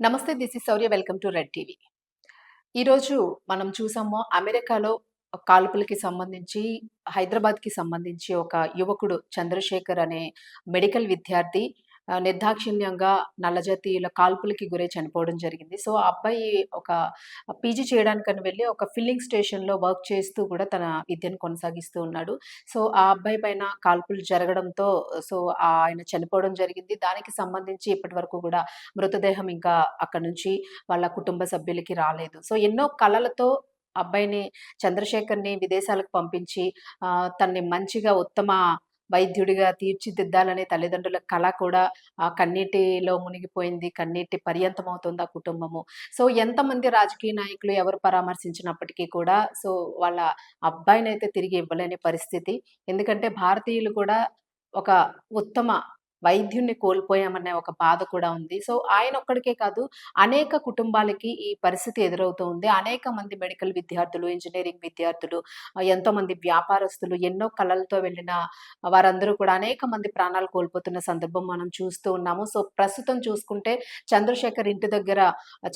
నమస్తే this is Shaurya welcome to Red TV. ఈరోజు మనం చూసాము అమెరికాలో కాల్పులకి సంబంధించి హైదరాబాద్కి సంబంధించి ఒక యువకుడు చంద్రశేఖర్ అనే మెడికల్ విద్యార్థి నిర్దాక్షిణ్యంగా నల్లజాతీయుల కాల్పులకి గురై చనిపోవడం జరిగింది. సో ఆ అబ్బాయి ఒక పీజీ చేయడానికని వెళ్ళి ఒక ఫిల్లింగ్ స్టేషన్లో వర్క్ చేస్తూ కూడా తన విద్యను కొనసాగిస్తూ ఉన్నాడు. సో ఆ అబ్బాయి పైన కాల్పులు జరగడంతో సో ఆయన చనిపోవడం జరిగింది. దానికి సంబంధించి ఇప్పటి వరకు కూడా మృతదేహం ఇంకా అక్కడ నుంచి వాళ్ళ కుటుంబ సభ్యులకి రాలేదు. సో ఎన్నో కళలతో అబ్బాయిని చంద్రశేఖర్ని విదేశాలకు పంపించి తన్ని మంచిగా ఉత్తమ వైద్యుడిగా తీర్చిదిద్దాలనే తల్లిదండ్రుల కళ కూడా ఆ కన్నీటిలో మునిగిపోయింది కన్నీటి పర్యంతం అవుతుంది ఆ కుటుంబము. సో ఎంతమంది రాజకీయ నాయకులు ఎవరు పరామర్శించినప్పటికీ కూడా సో వాళ్ళ అబ్బాయిని అయితే తిరిగి ఇవ్వలేని పరిస్థితి. ఎందుకంటే భారతీయులు కూడా ఒక ఉత్తమ వైద్యుణ్ణి కోల్పోయామనే ఒక బాధ కూడా ఉంది. సో ఆయన ఒక్కడికే కాదు అనేక కుటుంబాలకి ఈ పరిస్థితి ఎదురవుతూ ఉంది. అనేక మంది మెడికల్ విద్యార్థులు ఇంజనీరింగ్ విద్యార్థులు ఎంతో మంది వ్యాపారస్తులు ఎన్నో కళలతో వెళ్ళిన వారందరూ కూడా అనేక మంది ప్రాణాలు కోల్పోతున్న సందర్భం మనం చూస్తూ ఉన్నాము. సో ప్రస్తుతం చూసుకుంటే చంద్రశేఖర్ ఇంటి దగ్గర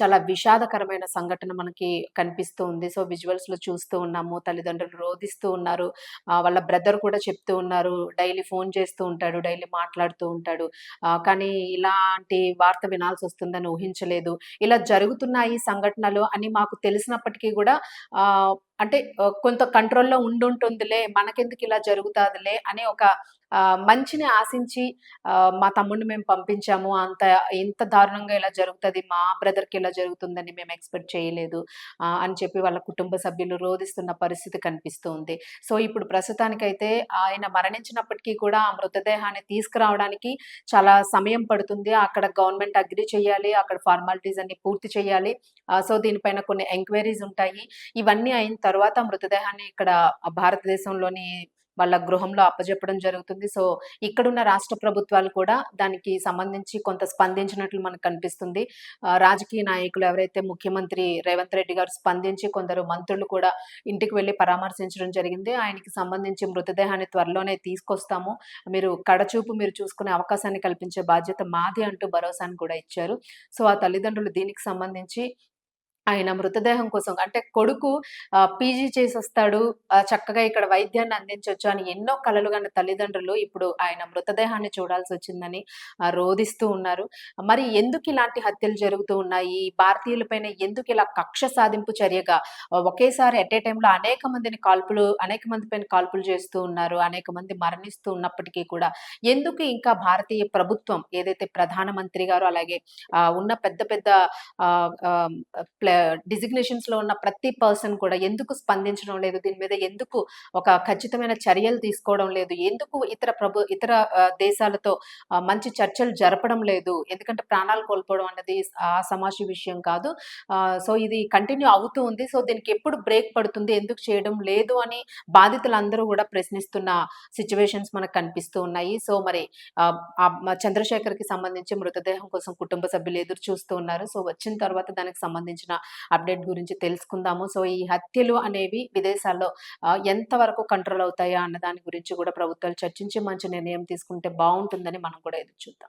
చాలా విషాదకరమైన సంఘటన మనకి కనిపిస్తూ ఉంది. సో విజువల్స్లో చూస్తూ ఉన్నాము. తల్లిదండ్రులు రోధిస్తూ ఉన్నారు. వాళ్ళ బ్రదర్ కూడా చెప్తూ ఉన్నారు. డైలీ ఫోన్ చేస్తూ ఉంటాడు. డైలీ మాట్లాడుతూ ఉంటాడు. ఆ, కానీ ఇలాంటి వార్త వినాల్సి వస్తుందని ఊహించలేదు. ఇలా జరుగుతున్నాయి సంఘటనలు అని మాకు తెలిసినప్పటికీ కూడా ఆ అంటే కొంత కంట్రోల్లో ఉండుంటుందిలే మనకెందుకు ఇలా జరుగుతుందిలే అనే ఒక మంచిని ఆశించి మా తమ్ముడిని మేము పంపించాము. అంత ఇంత దారుణంగా ఇలా జరుగుతుంది మా బ్రదర్కి ఇలా జరుగుతుందని మేము ఎక్స్పెక్ట్ చేయలేదు అని చెప్పి వాళ్ళ కుటుంబ సభ్యులు రోధిస్తున్న పరిస్థితి కనిపిస్తుంది. సో ఇప్పుడు ప్రస్తుతానికైతే ఆయన మరణించినప్పటికీ కూడా ఆ మృతదేహాన్ని తీసుకురావడానికి చాలా సమయం పడుతుంది. అక్కడ గవర్నమెంట్ అగ్రి చేయాలి అక్కడ ఫార్మాలిటీస్ అన్ని పూర్తి చేయాలి. సో దీనిపైన కొన్ని ఎంక్వైరీస్ ఉంటాయి. ఇవన్నీ అయిన తర్వాత మృతదేహాన్ని ఇక్కడ భారతదేశంలోని వాళ్ళ గృహంలో అప్పజెప్పడం జరుగుతుంది. సో ఇక్కడున్న రాష్ట్ర ప్రభుత్వాలు కూడా దానికి సంబంధించి కొంత స్పందించినట్లు మనకు కనిపిస్తుంది. రాజకీయ నాయకులు ఎవరైతే ముఖ్యమంత్రి రేవంత్ రెడ్డి గారు స్పందించి కొందరు మంత్రులు కూడా ఇంటికి వెళ్ళి పరామర్శించడం జరిగింది. ఆయనకి సంబంధించి మృతదేహాన్ని త్వరలోనే తీసుకొస్తాము. మీరు కడచూపు మీరు చూసుకునే అవకాశాన్ని కల్పించే బాధ్యత మాది అంటూ భరోసాను కూడా ఇచ్చారు. సో ఆ తల్లిదండ్రులు దీనికి సంబంధించి ఆయన మృతదేహం కోసం. అంటే కొడుకు పీజీ చేసి వస్తాడు చక్కగా ఇక్కడ వైద్యాన్ని అందించవచ్చు అని ఎన్నో కలలు కన్న తల్లిదండ్రులు ఇప్పుడు ఆయన మృతదేహాన్ని చూడాల్సి వచ్చిందని రోధిస్తూ ఉన్నారు. మరి ఎందుకు ఇలాంటి హత్యలు జరుగుతూ ఉన్నాయి? ఈ భారతీయులపైన ఎందుకు ఇలా కక్ష సాధింపు చర్యగా ఒకేసారి ఎట్ ఏ టైంలో అనేక మందిని కాల్పులు అనేక మంది పైన కాల్పులు చేస్తూ ఉన్నారు అనేక మంది మరణిస్తూ ఉన్నప్పటికీ కూడా ఎందుకు ఇంకా భారతీయ ప్రభుత్వం ఏదైతే ప్రధానమంత్రి గారు అలాగే ఆ, ఉన్న పెద్ద పెద్ద ఆ, డిజిగ్నేషన్స్లో ఉన్న ప్రతి పర్సన్ కూడా ఎందుకు స్పందించడం లేదు? దీని మీద ఎందుకు ఒక ఖచ్చితమైన చర్యలు తీసుకోవడం లేదు? ఎందుకు ఇతర ప్రభు ఇతర దేశాలతో మంచి చర్చలు జరపడం లేదు? ఎందుకంటే ప్రాణాలు కోల్పోవడం అనేది ఆ సమాజ విషయం కాదు. ఆ, సో ఇది కంటిన్యూ అవుతూ ఉంది. సో దీనికి ఎప్పుడు బ్రేక్ పడుతుంది? ఎందుకు చేయడం లేదు? అని బాధితులందరూ కూడా ప్రశ్నిస్తున్న సిచ్యువేషన్స్ మనకు కనిపిస్తూ ఉన్నాయి. సో మరి ఆ, ఆ చంద్రశేఖర్కి సంబంధించి మృతదేహం కోసం కుటుంబ సభ్యులు ఎదురు చూస్తూ ఉన్నారు. సో వచ్చిన తర్వాత దానికి సంబంధించిన అప్డేట్ గురించి తెలుసుకుందాము. సో ఈ హత్యలు అనేవి విదేశాల్లో ఎంతవరకు కంట్రోల్ అవుతాయా అన్న దాని గురించి కూడా ప్రభుత్వాలు చర్చించి మంచి నిర్ణయం తీసుకుంటే బాగుంటుందని మనం కూడా ఎదురు చూద్దాం